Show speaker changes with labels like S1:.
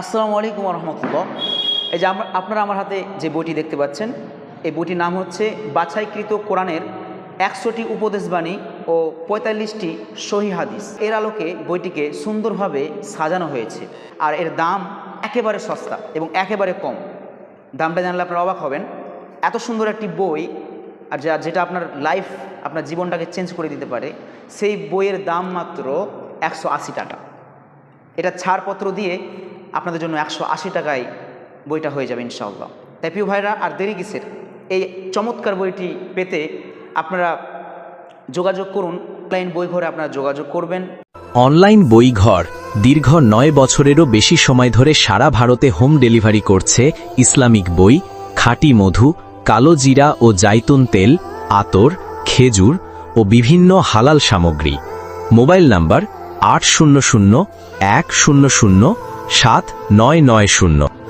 S1: আসসালামু আলাইকুম রহমতুল্লাহ এই যে আমরা আপনারা আমার হাতে যে বইটি দেখতে পাচ্ছেন, এই বইটির নাম হচ্ছে বাছাইকৃত কোরআনের একশোটি উপদেশবাণী ও পঁয়তাল্লিশটি সহি হাদিস। এর আলোকে বইটিকে সুন্দরভাবে সাজানো হয়েছে। আর এর দাম একেবারে সস্তা এবং একেবারে কম। দামটা জানলে আপনারা অবাক হবেন। এত সুন্দর একটি বই, আর যা যেটা আপনার লাইফ, আপনার জীবনটাকে চেঞ্জ করে দিতে পারে, সেই বইয়ের দাম মাত্র একশো আশি টাকা। এটা ছাড়পত্র দিয়ে আপনাদের জন্য একশো আশি টাকায় বইটা হয়ে যাবে ইনশাআল্লাহ। তাই প্রিয় ভাইরা, আর দেরি কিসের? এই চমৎকার বইটি পেতে আপনারা যোগাযোগ করুন। অনলাইন বই ঘরে আপনারা যোগাযোগ করবেন।
S2: অনলাইন বইঘর দীর্ঘ নয় বছরেরও বেশি সময় ধরে সারা ভারতে হোম ডেলিভারি করছে ইসলামিক বই, খাঁটি মধু, কালো জিরা ও জাইতুন তেল, আতর, খেজুর ও বিভিন্ন হালাল সামগ্রী। মোবাইল নাম্বার আট শূন্য শূন্য এক শূন্য শূন্য সাত নয় নয় শূন্য।